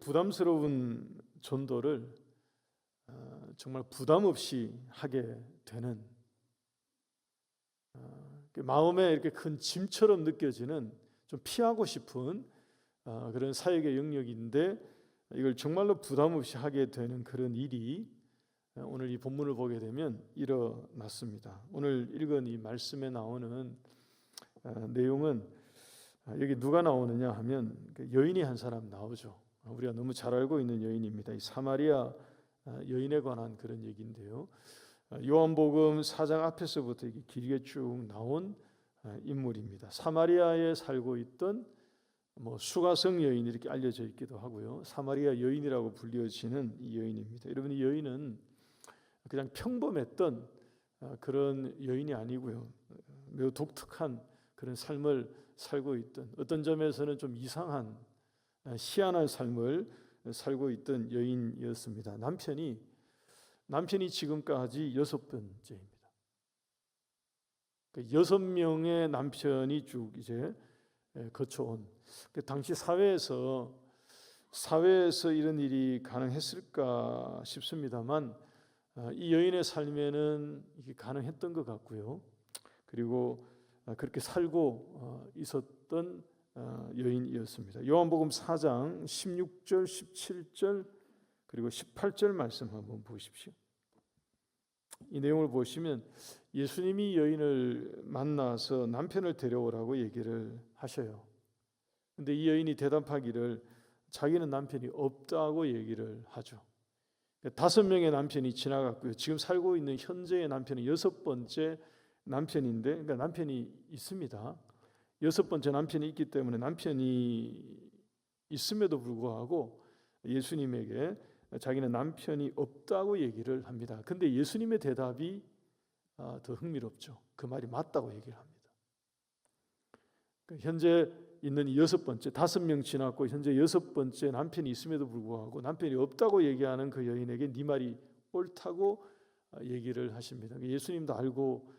부담스러운 전도를 어, 정말 부담 없이 하게 되는 어, 그 마음에 이렇게 큰 짐처럼 느껴지는 좀 피하고 싶은 어, 그런 사역의 영역인데 이걸 정말로 부담 없이 하게 되는 그런 일이 오늘 이 본문을 보게 되면 일어났습니다. 오늘 읽은 이 말씀에 나오는 내용은 여기 누가 나오느냐 하면 그 여인이 한 사람 나오죠. 우리가 너무 잘 알고 있는 여인입니다. 이 사마리아 여인에 관한 그런 얘기인데요. 요한복음 4장 앞에서부터 이게 길게 쭉 나온 인물입니다. 사마리아에 살고 있던 뭐 수가성 여인 이렇게 알려져 있기도 하고요. 사마리아 여인이라고 불려지는 이 여인입니다. 여러분 이 여인은 그냥 평범했던 그런 여인이 아니고요. 매우 독특한 그런 삶을 살고 있던 어떤 점에서는 좀 이상한 희한한 삶을 살고 있던 여인이었습니다. 남편이 남편이 지금까지 여섯 번째입니다. 그 여섯 명의 남편이 쭉 이제 거쳐온 그 당시 사회에서 사회에서 이런 일이 가능했을까 싶습니다만 어, 이 여인의 삶에는 이게 가능했던 것 같고요. 그리고 어, 그렇게 살고 어, 있었던 여인이었습니다. 요한복음 4장 16절, 17절 그리고 18절 말씀 한번 보십시오. 이 내용을 보시면 예수님이 여인을 만나서 남편을 데려오라고 얘기를 하셔요. 근데 이 여인이 대답하기를 자기는 남편이 없다고 얘기를 하죠. 다섯 명의 남편이 지나갔고요. 지금 살고 있는 현재의 남편은 여섯 번째 남편인데, 그러니까 남편이 있습니다. 여섯 번째 남편이 있기 때문에 남편이 있음에도 불구하고 예수님에게 자기는 남편이 없다고 얘기를 합니다. 근데 예수님의 대답이 아, 더 흥미롭죠. 그 말이 맞다고 얘기를 합니다. 그러니까 현재 있는 여섯 번째 다섯 명 지났고 현재 여섯 번째 남편이 있음에도 불구하고 남편이 없다고 얘기하는 그 여인에게 네 말이 옳다고 아, 얘기를 하십니다. 예수님도 알고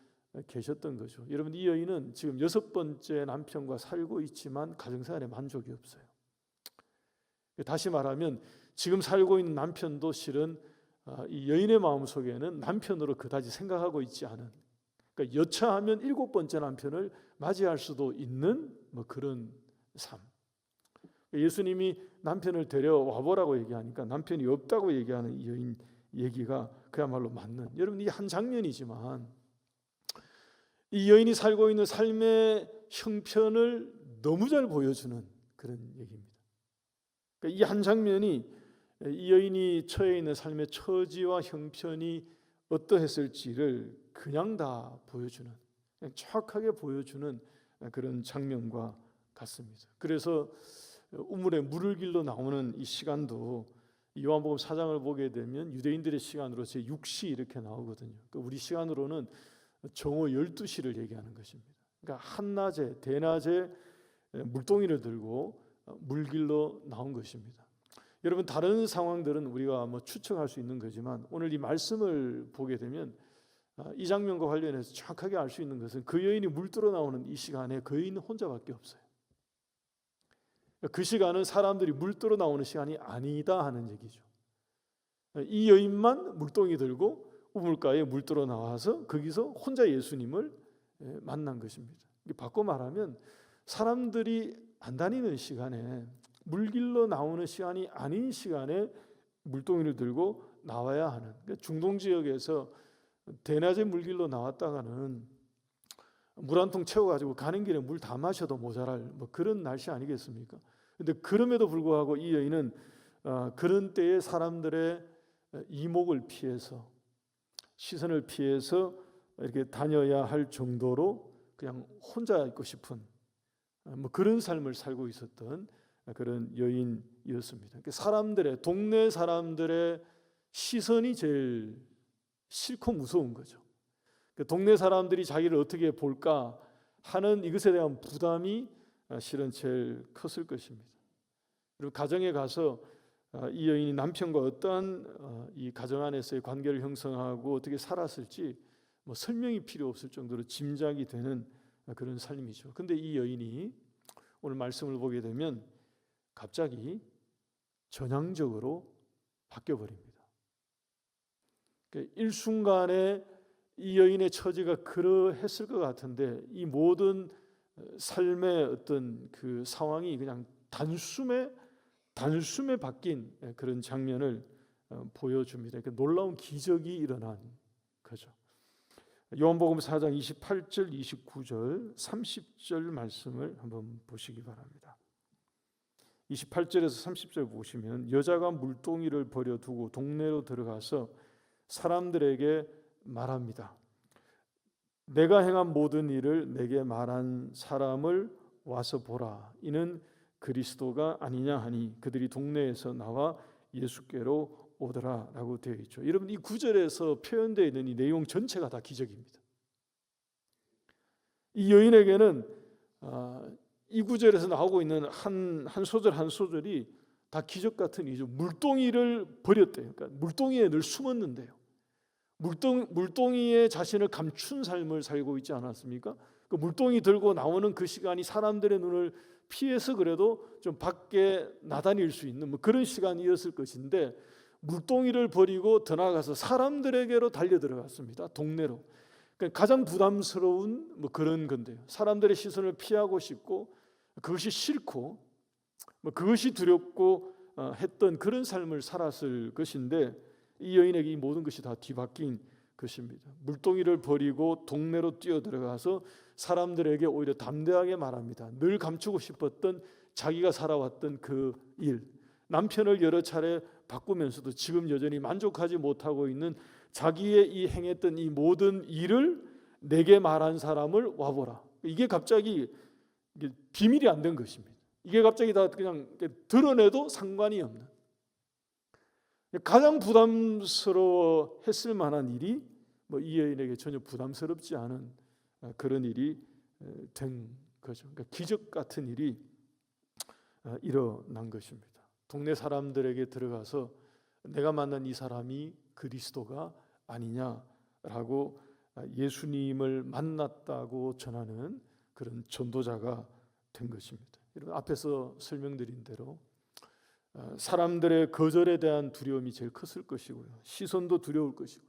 계셨던 거죠. 여러분 이 여인은 지금 여섯 번째 남편과 살고 있지만 가정생활에 만족이 없어요. 다시 말하면 지금 살고 있는 남편도 실은 아, 이 여인의 마음 속에는 남편으로 그다지 생각하고 있지 않은 그러니까 여차하면 일곱 번째 남편을 맞이할 수도 있는 뭐 그런 삶. 예수님이 남편을 데려와 보라고 얘기하니까 남편이 없다고 얘기하는 이 여인 얘기가 그야말로 맞는. 여러분 이 한 장면이지만 이 여인이 살고 있는 삶의 형편을 너무 잘 보여주는 그런 얘기입니다. 그러니까 이한 장면이 이 여인이 처해 있는 삶의 처지와 형편이 어떠했을지를 그냥 다 보여주는 그냥 정확하게 보여주는 그런 장면과 같습니다. 그래서 우물에 물을 길러 나오는 이 시간도 요한복음 4장을 보게 되면 유대인들의 시간으로 제 6시 이렇게 나오거든요. 그러니까 우리 시간으로는 정오 12시를 얘기하는 것입니다. 그러니까 한낮에 대낮에 물동이를 들고 물 길러 나온 것입니다. 여러분 다른 상황들은 우리가 뭐 추측할 수 있는 거지만 오늘 이 말씀을 보게 되면 아, 이 장면과 관련해서 정확하게 알 수 있는 것은 그 여인이 물들어 나오는 이 시간에 그 여인 혼자밖에 없어요. 그 시간은 사람들이 물들어 나오는 시간이 아니다 하는 얘기죠. 이 여인만 물동이 들고 우물가에 물들어 나와서 거기서 혼자 예수님을 예, 만난 것입니다. 바꿔 말하면 사람들이 안 다니는 시간에 물길로 나오는 시간이 아닌 시간에 물동이를 들고 나와야 하는 그러니까 중동 지역에서 대낮에 물길로 나왔다가는 물 한 통 채워가지고 가는 길에 물 다 마셔도 모자랄 뭐 그런 날씨 아니겠습니까? 근데 그럼에도 불구하고 이 여인은 어, 그런 때에 사람들의 이목을 피해서 시선을 피해서 이렇게 다녀야 할 정도로 그냥 혼자 있고 싶은 어, 뭐 그런 삶을 살고 있었던 그런 여인이었습니다. 그러니까 사람들의 동네 사람들의 시선이 제일 싫고 무서운 거죠. 그 동네 사람들이 자기를 어떻게 볼까 하는 이것에 대한 부담이 실은 제일 컸을 것입니다. 그리고 가정에 가서 아, 이 여인이 남편과 어떠한 어, 이 가정 안에서의 관계를 형성하고 어떻게 살았을지 뭐 설명이 필요 없을 정도로 짐작이 되는 그런 삶이죠. 근데 이 여인이 오늘 말씀을 보게 되면 갑자기 전향적으로 바뀌어 버립니다. 그러니까 일순간에 이 여인의 처지가 그러했을 것 같은데 이 모든 삶의 어떤 그 상황이 그냥 단숨에 단숨에 바뀐 그런 장면을 어, 보여줍니다. 그러니까 놀라운 기적이 일어난 거죠. 요한복음 4장 28절, 29절, 30절 말씀을 한번 보시기 바랍니다. 28절에서 30절 보시면 여자가 물동이를 버려 두고 동네로 들어가서 사람들에게 말합니다. 내가 행한 모든 일을 내게 말한 사람을 와서 보라. 이는 그리스도가 아니냐 하니 그들이 동네에서 나와 예수께로 오더라라고 되어 있죠. 여러분 이 구절에서 표현되어 있는 이 내용 전체가 다 기적입니다. 이 여인에게는 아, 이 구절에서 나오고 있는 한, 한 소절 한 소절이 다 기적 같은 일이죠. 물동이를 버렸대요. 그러니까 물동이에 늘 숨었는데요. 물동, 물동이에 자신을 감춘 삶을 살고 있지 않았습니까? 그 물동이 들고 나오는 그 시간이 사람들의 눈을 피해서 그래도 좀 밖에 나다닐 수 있는 뭐 그런 시간이었을 것인데 물동이를 버리고 더 나아가서 사람들에게로 달려 들어갔습니다. 동네로. 그러니까 가장 부담스러운 뭐 그런 건데요. 사람들의 시선을 피하고 싶고 그것이 싫고 뭐 그것이 두렵고 어, 했던 그런 삶을 살았을 것인데 이 여인에게 이 모든 것이 다 뒤바뀐 것입니다. 물동이를 버리고 동네로 뛰어 들어가서 사람들에게 오히려 담대하게 말합니다. 늘 감추고 싶었던 자기가 살아왔던 그 일, 남편을 여러 차례 바꾸면서도 지금 여전히 만족하지 못하고 있는 자기의 이 행했던 이 모든 일을 내게 말한 사람을 와보라. 이게 갑자기 비밀이 안 된 것입니다. 이게 갑자기 다 그냥 드러내도 상관이 없는 가장 부담스러워 했을 만한 일이 뭐 이 여인에게 전혀 부담스럽지 않은 그런 일이 된 거죠. 그러니까 기적 같은 일이 일어난 것입니다. 동네 사람들에게 들어가서 내가 만난 이 사람이 그리스도가 아니냐라고 예수님을 만났다고 전하는 그런 전도자가 된 것입니다. 여러분 앞에서 설명드린 대로 어, 사람들의 거절에 대한 두려움이 제일 컸을 것이고요. 시선도 두려울 것이고,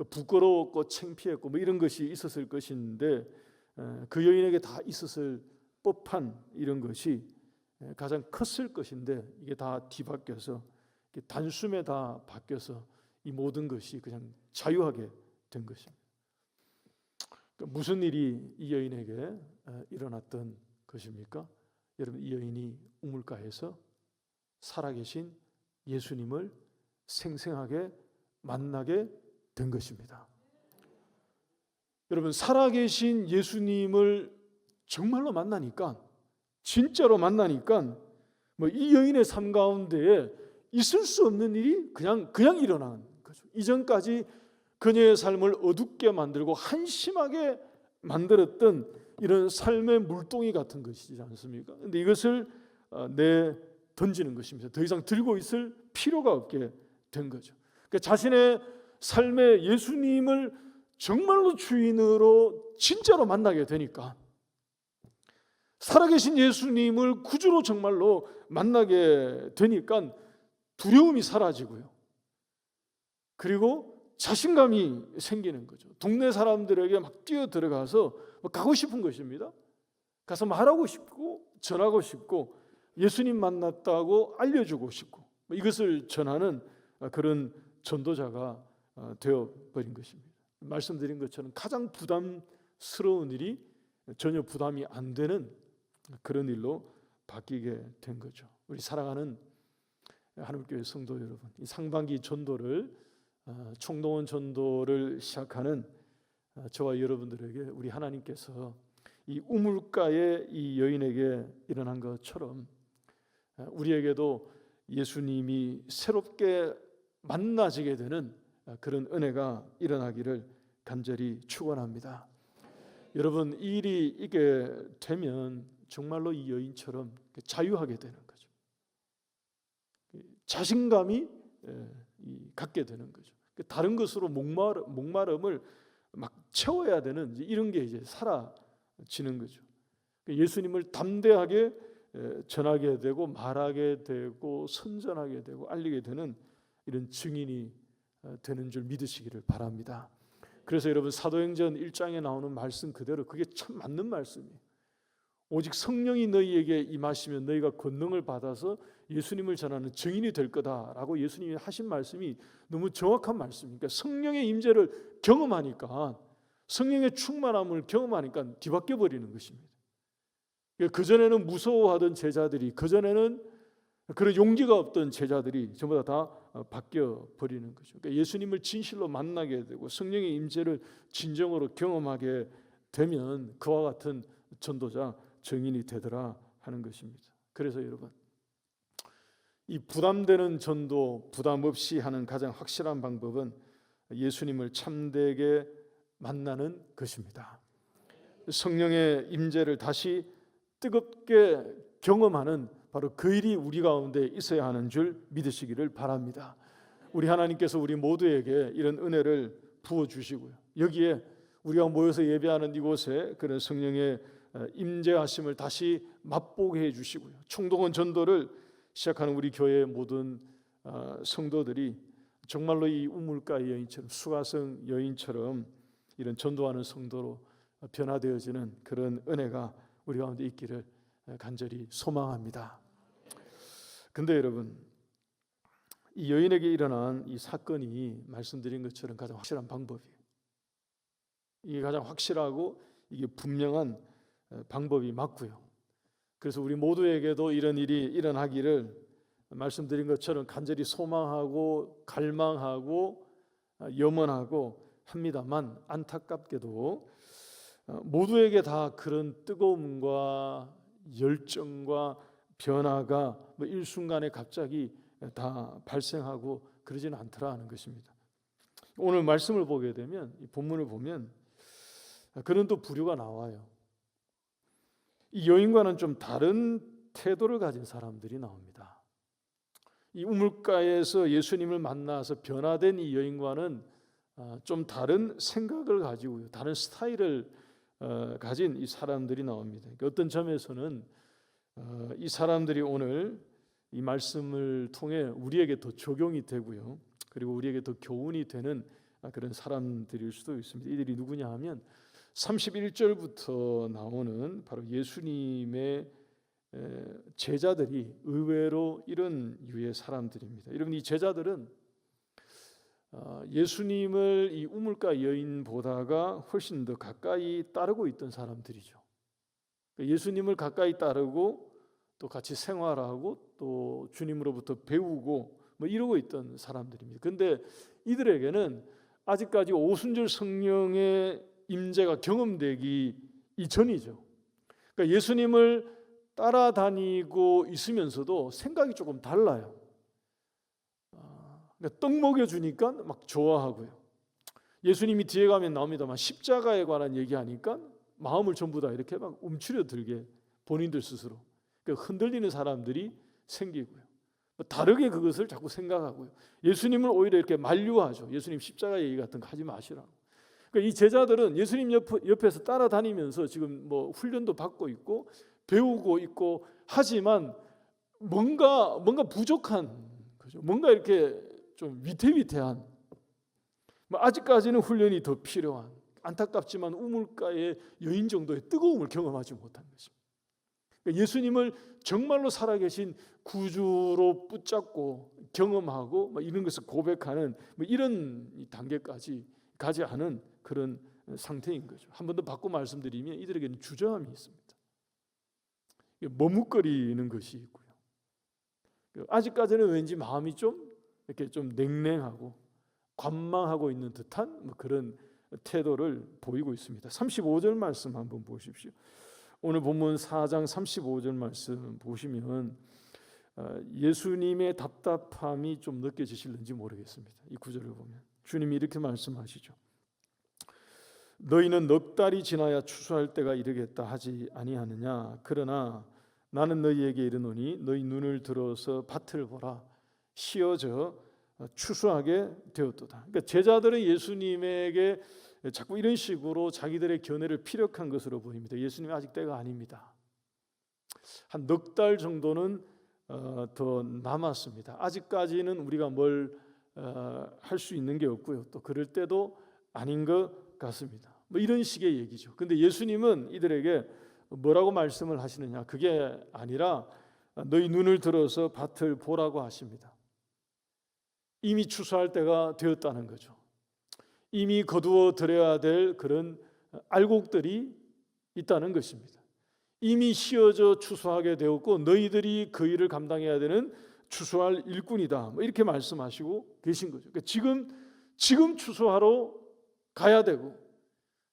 그 부끄러웠고 창피했고 뭐 이런 것이 있었을 것인데 어, 그 여인에게 다 있었을 법한 이런 것이 가장 컸을 것인데 이게 다 뒤바뀌어서 단숨에 다 바뀌어서 이 모든 것이 그냥 자유하게 된 것입니다. 그러니까 무슨 일이 이 여인에게 일어났던 것입니까? 여러분 이 여인이 우물가에서 살아계신 예수님을 생생하게 만나게 된 것입니다. 여러분 살아계신 예수님을 정말로 만나니까 진짜로 만나니까 뭐 이 여인의 삶 가운데에 있을 수 없는 일이 그냥 그냥 일어나는 거죠. 이전까지 그녀의 삶을 어둡게 만들고 한심하게 만들었던 이런 삶의 물동이 같은 것이지 않습니까? 근데 이것을 어, 내 던지는 것입니다. 더 이상 들고 있을 필요가 없게 된 거죠. 그러니까 자신의 삶의 예수님을 정말로 주인으로 진짜로 만나게 되니까 살아계신 예수님을 구주로 정말로 만나게 되니까 두려움이 사라지고요. 그리고 자신감이 생기는 거죠. 동네 사람들에게 막 뛰어 들어가서 가고 싶은 것입니다. 가서 말하고 싶고 전하고 싶고 예수님 만났다고 알려주고 싶고 뭐 이것을 전하는 그런 전도자가 어, 되어 버린 것입니다. 말씀드린 것처럼 가장 부담스러운 일이 전혀 부담이 안 되는 그런 일로 바뀌게 된 거죠. 우리 사랑하는 하늘교회 성도 여러분, 이 상반기 전도를 어, 총동원 전도를 시작하는 어, 저와 여러분들에게 우리 하나님께서 이 우물가의 이 여인에게 일어난 것처럼 어, 우리에게도 예수님이 새롭게 만나지게 되는 그런 은혜가 일어나기를 간절히 축원합니다. 여러분 일이 이게 되면 정말로 이 여인처럼 자유하게 되는 거죠. 자신감이 예, 갖게 되는 거죠. 그 다른 것으로 목말, 목마름을 막 채워야 되는 이런 게 이제 사라지는 거죠. 그 예수님을 담대하게 에, 전하게 되고 말하게 되고 선전하게 되고 알리게 되는 이런 증인이 어, 되는 줄 믿으시기를 바랍니다. 그래서 여러분 사도행전 1장에 나오는 말씀 그대로 그게 참 맞는 말씀이에요. 오직 성령이 너희에게 임하시면 너희가 권능을 받아서 예수님을 전하는 증인이 될 거다라고 예수님이 하신 말씀이 너무 정확한 말씀이니까 성령의 임재를 경험하니까 성령의 충만함을 경험하니까 뒤바뀌어 버리는 것입니다. 그 전에는 무서워하던 제자들이 그 전에는 그런 용기가 없던 제자들이 전부 다, 다 어, 바뀌어 버리는 거죠. 그러니까 예수님을 진실로 만나게 되고 성령의 임재를 진정으로 경험하게 되면 그와 같은 전도자 증인이 되더라 하는 것입니다. 그래서 여러분 이 부담되는 전도 부담 없이 하는 가장 확실한 방법은 예수님을 참되게 만나는 것입니다. 성령의 임재를 다시 뜨겁게 경험하는 바로 그 일이 우리 가운데 있어야 하는 줄 믿으시기를 바랍니다. 우리 하나님께서 우리 모두에게 이런 은혜를 부어 주시고요. 여기에 우리가 모여서 예배하는 이곳에 그런 성령의 어, 임재하심을 다시 맛보게 해 주시고요. 총동원 전도를 시작하는 우리 교회의 모든 어, 성도들이 정말로 이 우물가 여인처럼 수가성 여인처럼 이런 전도하는 성도로 변화되어지는 그런 은혜가 우리 가운데 있기를 간절히 소망합니다. 근데 여러분 이 여인에게 일어난 이 사건이 말씀드린 것처럼 가장 확실한 방법이에요. 이게 가장 확실하고 이게 분명한 방법이 맞고요. 그래서 우리 모두에게도 이런 일이 일어나기를 말씀드린 것처럼 간절히 소망하고 갈망하고 염원하고 합니다만 안타깝게도 어, 모두에게 다 그런 뜨거움과 열정과 변화가 뭐 일순간에 갑자기 다 발생하고 그러지는 않더라 하는 것입니다. 오늘 말씀을 보게 되면 이 본문을 보면 그런 또 부류가 나와요. 이 여인과는 좀 다른 태도를 가진 사람들이 나옵니다. 이 우물가에서 예수님을 만나서 변화된 이 여인과는 아, 좀 다른 생각을 가지고 다른 스타일을 어, 가진 이 사람들이 나옵니다. 그러니까 어떤 점에서는 어, 이 사람들이 오늘 이 말씀을 통해 우리에게 더 적용이 되고요. 그리고 우리에게 더 교훈이 되는 그런 사람들일 수도 있습니다. 이들이 누구냐 하면 31절부터 나오는 바로 예수님의 제자들이 의외로 이런 유의 사람들입니다. 여러분 이 제자들은 어, 예수님을 이 우물가 여인보다가 훨씬 더 가까이 따르고 있던 사람들이죠. 그러니까 예수님을 가까이 따르고 또 같이 생활하고 또 주님으로부터 배우고 뭐 이러고 있던 사람들입니다. 근데 이들에게는 아직까지 오순절 성령의 임재가 경험되기 이전이죠. 그러니까 예수님을 따라다니고 있으면서도 생각이 조금 달라요. 아, 그러니까 떡 먹여주니까 막 좋아하고요. 예수님이 뒤에 가면 나옵니다만 십자가에 관한 얘기하니까 마음을 전부 다 이렇게 막 움츠려 들게 본인들 스스로 그러니까 흔들리는 사람들이 생기고요. 뭐 다르게 그것을 자꾸 생각하고요. 예수님을 오히려 이렇게 만류하죠. 예수님 십자가 얘기 같은 거 하지 마시라고. 그러니까 이 제자들은 예수님 옆, 옆에서 따라다니면서 지금 뭐 훈련도 받고 있고 배우고 있고 하지만 뭔가 뭔가 부족한 거죠. 뭔가 이렇게 좀 위태위태한 뭐 아직까지는 훈련이 더 필요한 안타깝지만 우물가의 여인 정도의 뜨거움을 경험하지 못한 것입니다. 그러니까 예수님을 정말로 살아계신 구주로 붙잡고 경험하고 뭐 이런 것을 고백하는 뭐 이런 단계까지 가지 않은 그런 상태인 거죠. 한 번 더 바꿔 말씀드리면 이들에게는 주저함이 있습니다. 머뭇거리는 것이 있고요. 아직까지는 왠지 마음이 좀 이렇게 좀 냉랭하고 관망하고 있는 듯한 뭐 그런 태도를 보이고 있습니다. 35절 말씀 한번 보십시오. 오늘 본문 4장 35절 말씀 보시면 어, 예수님의 답답함이 좀 느껴지실는지 모르겠습니다. 이 구절을 보면 주님이 이렇게 말씀하시죠. 너희는 넉 달이 지나야 추수할 때가 이르겠다 하지 아니하느냐 그러나 나는 너희에게 이르노니 너희 눈을 들어서 밭을 보라 씌어져 추수하게 되었도다. 그러니까 제자들은 예수님에게 자꾸 이런 식으로 자기들의 견해를 피력한 것으로 보입니다. 예수님 아직 때가 아닙니다. 한 넉 달 정도는 어, 더 남았습니다. 아직까지는 우리가 뭘 할수 있는 게 없고요. 또 그럴 때도 아닌 것 같습니다. 뭐 이런 식의 얘기죠. 근데 예수님은 이들에게 뭐라고 말씀을 하시느냐? 그게 아니라 너희 눈을 들어서 밭을 보라고 하십니다. 이미 추수할 때가 되었다는 거죠. 이미 거두어 들여야 될 그런 알곡들이 있다는 것입니다. 이미 씌어져 추수하게 되었고 너희들이 그 일을 감당해야 되는 추수할 일꾼이다. 뭐 이렇게 말씀하시고 계신 거죠. 그러니까 지금 지금 추수하러 가야 되고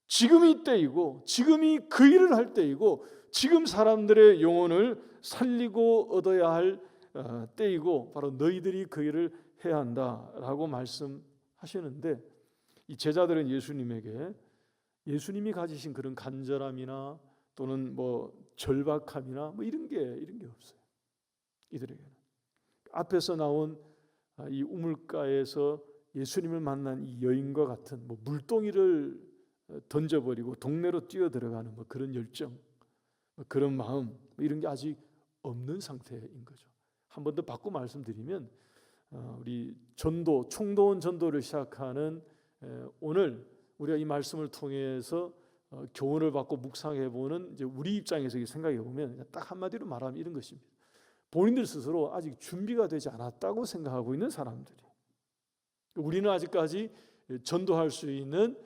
지금이 때이고 지금이 그 일을 할 때이고 지금 사람들의 영혼을 살리고 얻어야 할 어, 때이고 바로 너희들이 그 일을 해야 한다라고 말씀하시는데 이 제자들은 예수님에게 예수님이 가지신 그런 간절함이나 또는 뭐 절박함이나 뭐 이런 게 이런 게 없어요. 이들에게는 앞에서 나온 아, 이 우물가에서 예수님을 만난 이 여인과 같은 뭐 물동이를 어, 던져버리고 동네로 뛰어 들어가는 뭐 그런 열정, 뭐 그런 마음 뭐 이런 게 아직 없는 상태인 거죠. 한 번 더 바꿔 말씀드리면 어, 우리 전도 총도원 전도를 시작하는 오늘 우리가 이 말씀을 통해서 어, 교훈을 받고 묵상해 보는 이제 우리 입장에서 생각해 보면 딱 한마디로 말하면 이런 것입니다. 본인들 스스로 아직 준비가 되지 않았다고 생각하고 있는 사람들이 우리는 아직까지 전도할 수 있는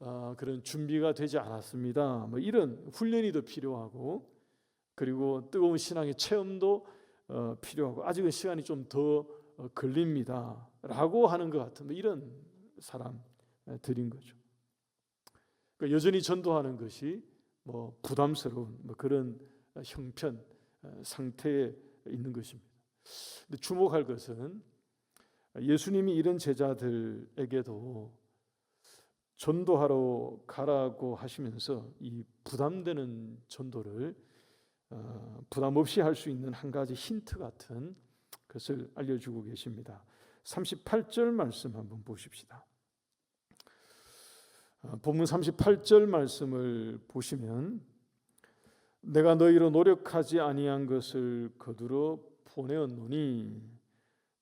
어, 그런 준비가 되지 않았습니다. 뭐 이런 훈련이 더 필요하고 그리고 뜨거운 신앙의 체험도 어, 필요하고 아직은 시간이 좀 더 걸립니다라고 하는 것 같은 뭐 이런 사람들인 거죠. 그러니까 여전히 전도하는 것이 뭐 부담스러운 뭐 그런 형편 어, 상태에 있는 것입니다. 근데 주목할 것은 예수님이 이런 제자들에게도 전도하러 가라고 하시면서 이 부담되는 전도를 어, 부담 없이 할 수 있는 한 가지 힌트 같은 것을 알려주고 계십니다. 38절 말씀 한번 보십시다. 어, 본문 38절 말씀을 보시면 내가 너희로 노력하지 아니한 것을 거두러 보내었노니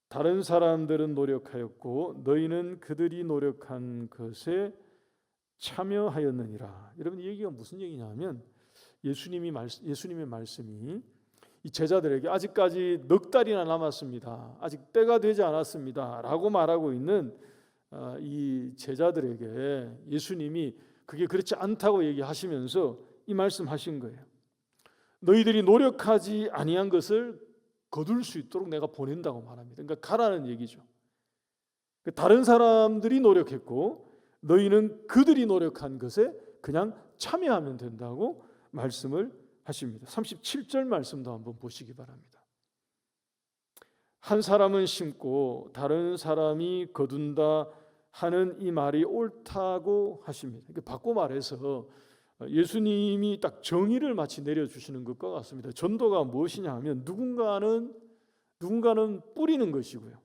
다른 사람들은 노력하였고 너희는 그들이 노력한 것에 참여하였느니라. 여러분 이 얘기가 무슨 얘기냐면 예수님이 말, 예수님의 말씀이 이 제자들에게 아직까지 넉 달이나 남았습니다. 아직 때가 되지 않았습니다 라고 말하고 있는 어, 이 제자들에게 예수님이 그게 그렇지 않다고 얘기하시면서 이 말씀하신 거예요. 너희들이 노력하지 아니한 것을 거둘 수 있도록 내가 보낸다고 말합니다. 그러니까 가라는 얘기죠. 그 다른 사람들이 노력했고 너희는 그들이 노력한 것에 그냥 참여하면 된다고 말씀을 하십니다. 37절 말씀도 한번 보시기 바랍니다. 한 사람은 심고 다른 사람이 거둔다 하는 이 말이 옳다고 하십니다. 바꿔 말해서 예수님이 딱 정의를 마치 내려주시는 것과 같습니다. 전도가 무엇이냐 하면 누군가는 누군가는 뿌리는 것이고요.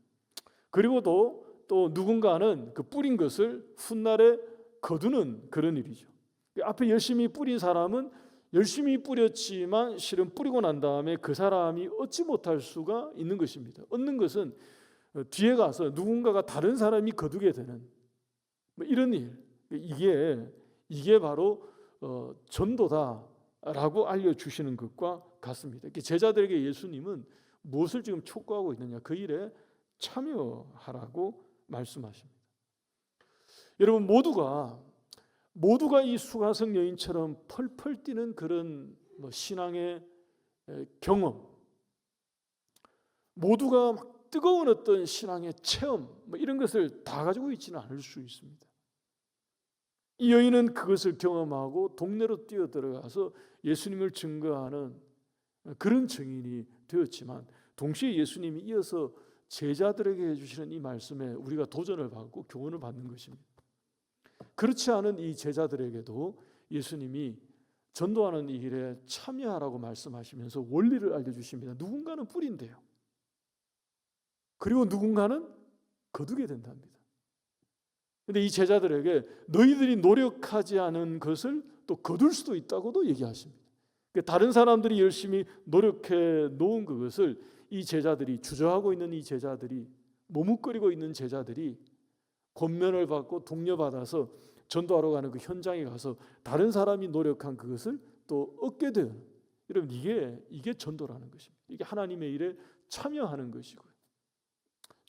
그리고 또, 또 누군가는 그 뿌린 것을 훗날에 거두는 그런 일이죠. 앞에 열심히 뿌린 사람은 열심히 뿌렸지만 실은 뿌리고 난 다음에 그 사람이 얻지 못할 수가 있는 것입니다. 얻는 것은 뒤에 가서 누군가가 다른 사람이 거두게 되는 뭐 이런 일. 이게 이게 바로 어, 전도다라고 알려주시는 것과 같습니다. 제자들에게 예수님은 무엇을 지금 촉구하고 있느냐? 그 일에 참여하라고 말씀하십니다. 여러분 모두가 모두가 이 수가성 여인처럼 펄펄 뛰는 그런 뭐 신앙의 경험, 모두가 막 뜨거운 어떤 신앙의 체험, 뭐 이런 것을 다 가지고 있지는 않을 수 있습니다. 이 여인은 그것을 경험하고 동네로 뛰어 들어가서 예수님을 증거하는 그런 증인이 되었지만 동시에 예수님이 이어서 제자들에게 해주시는 이 말씀에 우리가 도전을 받고 교훈을 받는 것입니다. 그렇지 않은 이 제자들에게도 예수님이 전도하는 이 일에 참여하라고 말씀하시면서 원리를 알려주십니다. 누군가는 뿌린대요. 그리고 누군가는 거두게 된답니다. 근데 이 제자들에게 너희들이 노력하지 않은 것을 또 거둘 수도 있다고도 얘기하십니다. 그 다른 사람들이 열심히 노력해 놓은 그것을 이 제자들이 주저하고 있는 이 제자들이 머뭇거리고 있는 제자들이 권면을 받고 독려받아서 전도하러 가는 그 현장에 가서 다른 사람이 노력한 그것을 또 얻게 되는 여러분 이게 이게 전도라는 것입니다. 이게 하나님의 일에 참여하는 것이고요.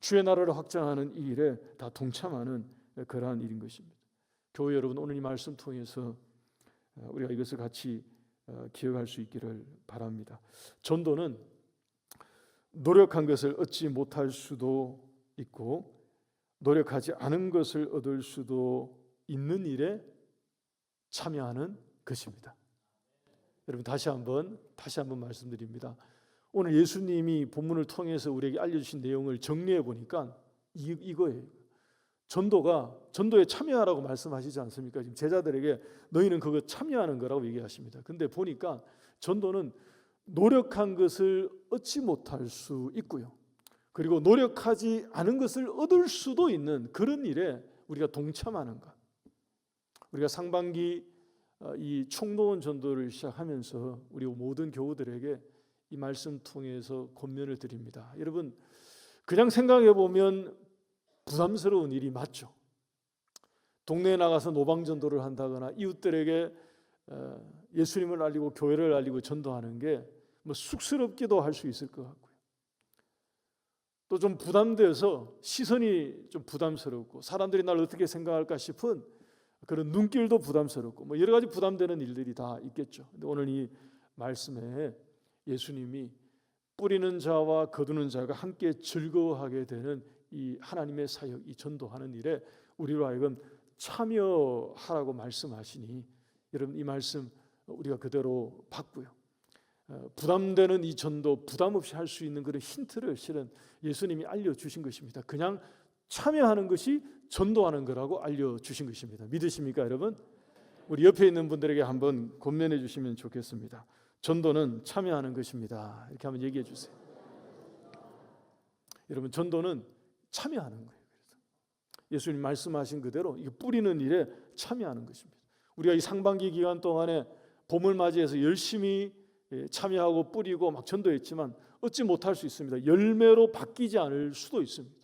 주의 나라를 확장하는 이 일에 다 동참하는 그러한 일인 것입니다. 교회 여러분 오늘 이 말씀 통해서 어, 우리가 이것을 같이 어, 기억할 수 있기를 바랍니다. 전도는 노력한 것을 얻지 못할 수도 있고 노력하지 않은 것을 얻을 수도 있는 일에 참여하는 것입니다. 여러분 다시 한번 다시 한번 말씀드립니다. 오늘 예수님이 본문을 통해서 우리에게 알려주신 내용을 정리해 보니까 이, 이거예요. 전도가 전도에 참여하라고 말씀하시지 않습니까? 지금 제자들에게 너희는 그거 참여하는 거라고 얘기하십니다. 근데 보니까 전도는 노력한 것을 얻지 못할 수 있고요. 그리고 노력하지 않은 것을 얻을 수도 있는 그런 일에 우리가 동참하는 것. 우리가 상반기 어, 이 총동원 전도를 시작하면서 우리 모든 교우들에게 이 말씀 통해서 권면을 드립니다. 여러분 그냥 생각해 보면 부담스러운 일이 맞죠. 동네에 나가서 노방 전도를 한다거나 이웃들에게 어, 예수님을 알리고 교회를 알리고 전도하는 게 뭐 쑥스럽기도 할 수 있을 것 같고요. 또 좀 부담돼서 시선이 좀 부담스럽고 사람들이 날 어떻게 생각할까 싶은 그런 눈길도 부담스럽고 뭐 여러 가지 부담되는 일들이 다 있겠죠. 근데 오늘 이 말씀에 예수님이 뿌리는 자와 거두는 자가 함께 즐거워하게 되는 이 하나님의 사역, 이 전도하는 일에 우리로 하여금 참여하라고 말씀하시니 여러분 이 말씀 우리가 그대로 받고요. 어, 부담되는 이 전도 부담 없이 할 수 있는 그런 힌트를 실은 예수님이 알려 주신 것입니다. 그냥 참여하는 것이 전도하는 거라고 알려 주신 것입니다. 믿으십니까, 여러분? 우리 옆에 있는 분들에게 한번 권면해 주시면 좋겠습니다. 전도는 참여하는 것입니다. 이렇게 한번 얘기해 주세요. 여러분, 전도는 참여하는 거예요. 예수님 말씀하신 그대로 이 뿌리는 일에 참여하는 것입니다. 우리가 이 상반기 기간 동안에 봄을 맞이해서 열심히 예, 참여하고 뿌리고 막 전도했지만 얻지 못할 수 있습니다. 열매로 바뀌지 않을 수도 있습니다.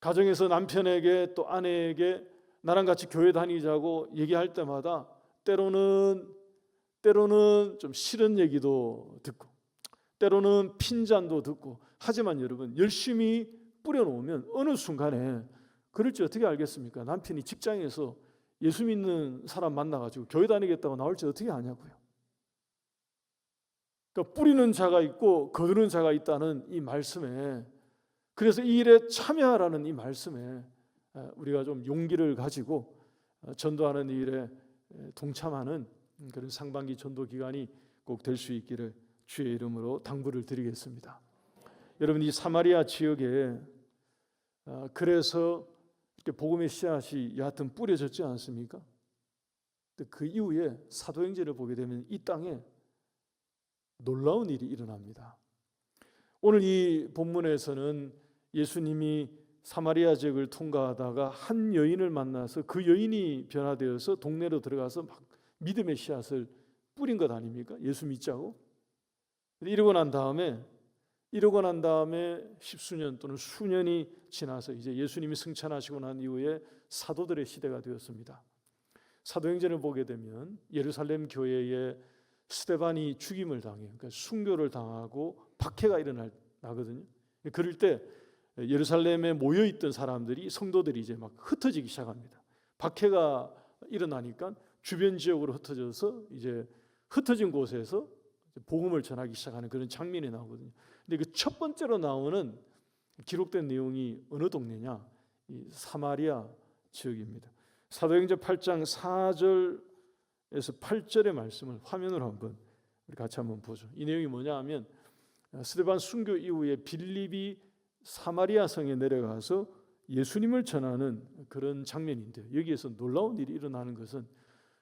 가정에서 남편에게 또 아내에게 나랑 같이 교회 다니자고 얘기할 때마다 때로는 때로는 좀 싫은 얘기도 듣고 때로는 핀잔도 듣고 하지만 여러분 열심히 뿌려놓으면 어느 순간에 그럴지 어떻게 알겠습니까? 남편이 직장에서 예수 믿는 사람 만나가지고 교회 다니겠다고 나올지 어떻게 아냐고요. 그러니까 뿌리는 자가 있고 거두는 자가 있다는 이 말씀에 그래서 이 일에 참여하라는 이 말씀에 우리가 좀 용기를 가지고 어, 전도하는 일에 동참하는 그런 상반기 전도 기간이 꼭 될 수 있기를 주의 이름으로 당부를 드리겠습니다. 여러분 이 사마리아 지역에 어, 그래서 이렇게 복음의 씨앗이 여하튼 뿌려졌지 않습니까? 그 이후에 사도행전을 보게 되면 이 땅에 놀라운 일이 일어납니다. 오늘 이 본문에서는 예수님이 사마리아 지역을 통과하다가 한 여인을 만나서 그 여인이 변화되어서 동네로 들어가서 막 믿음의 씨앗을 뿌린 것 아닙니까? 예수 믿자고. 이러고 난 다음에 이러고 난 다음에 십수년 또는 수년이 지나서 이제 예수님이 승천하시고 난 이후에 사도들의 시대가 되었습니다. 사도행전을 보게 되면 예루살렘 교회에 스테반이 죽임을 당해요. 그러니까 순교를 당하고 박해가 일어나거든요. 그럴 때 예루살렘에 모여 있던 사람들이 성도들이 이제 막 흩어지기 시작합니다. 박해가 일어나니까 주변 지역으로 흩어져서 이제 흩어진 곳에서 복음을 전하기 시작하는 그런 장면이 나오거든요. 근데 그 첫 번째로 나오는 기록된 내용이 어느 동네냐? 이 사마리아 지역입니다. 사도행전 8장 4절 에서 8절의 말씀을 화면으로 한번 우리 같이 한번 보죠. 이 내용이 뭐냐 하면 스데반 순교 이후에 빌립이 사마리아 성에 내려가서 예수님을 전하는 그런 장면인데 여기에서 놀라운 일이 일어나는 것은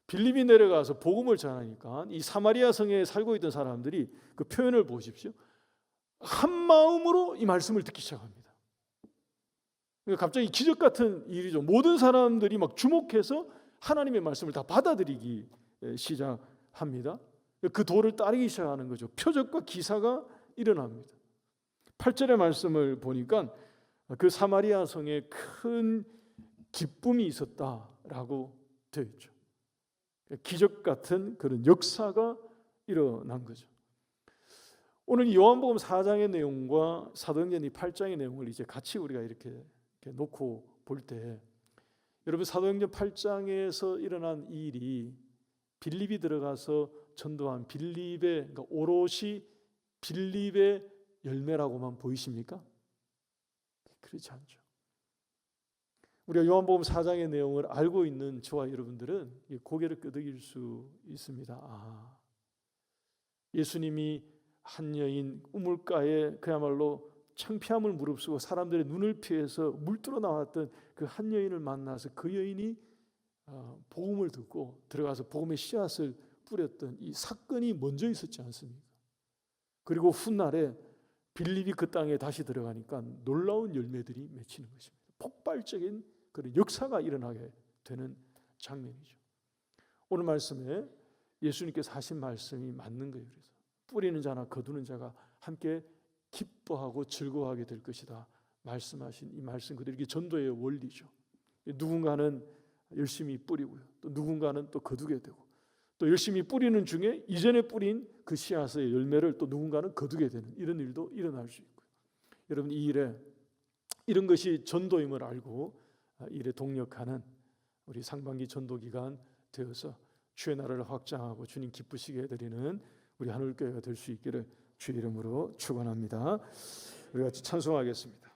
빌립이 내려가서 복음을 전하니까 이 사마리아 성에 살고 있던 사람들이 그 표현을 보십시오. 한 마음으로 이 말씀을 듣기 시작합니다. 그러니까 갑자기 기적 같은 일이죠. 모든 사람들이 막 주목해서 하나님의 말씀을 다 받아들이기 시작합니다. 그 도를 따르기 시작하는 거죠. 표적과 기사가 일어납니다. 8절의 말씀을 보니까 그 사마리아 성에 큰 기쁨이 있었다라고 되어 있죠. 기적 같은 그런 역사가 일어난 거죠. 오늘 이 요한복음 4장의 내용과 사도행전 이 8장의 내용을 이제 같이 우리가 이렇게, 이렇게 놓고 볼 때 여러분 사도행전 8장에서 일어난 이 일이 빌립이 들어가서 전도한 빌립의 그러니까 오롯이 빌립의 열매라고만 보이십니까? 그렇지 않죠. 우리가 요한복음 4장의 내용을 알고 있는 저와 여러분들은 고개를 끄덕일 수 있습니다. 아, 예수님이 한 여인 우물가에 그야말로 창피함을 무릅쓰고 사람들의 눈을 피해서 물들어 나왔던 그 한 여인을 만나서 그 여인이 어, 복음을 듣고 들어가서 복음의 씨앗을 뿌렸던 이 사건이 먼저 있었지 않습니까? 그리고 훗날에 빌립이 그 땅에 다시 들어가니까 놀라운 열매들이 맺히는 것입니다. 폭발적인 그런 역사가 일어나게 되는 장면이죠. 오늘 말씀에 예수님께서 하신 말씀이 맞는 거예요. 그래서 뿌리는 자나 거두는 자가 함께 기뻐하고 즐거워하게 될 것이다. 말씀하신 이 말씀 그대로 이게 전도의 원리죠. 누군가는 열심히 뿌리고요. 또 누군가는 또 거두게 되고 또 열심히 뿌리는 중에 이전에 뿌린 그 씨앗의 열매를 또 누군가는 거두게 되는 이런 일도 일어날 수 있고요. 여러분 이 일에 이런 것이 전도임을 알고 아, 일에 동력하는 우리 상반기 전도 기간 되어서 주의 나라를 확장하고 주님 기쁘시게 해드리는 우리 하늘교회가 될 수 있기를 주의 이름으로 축원합니다. 우리 같이 찬송하겠습니다.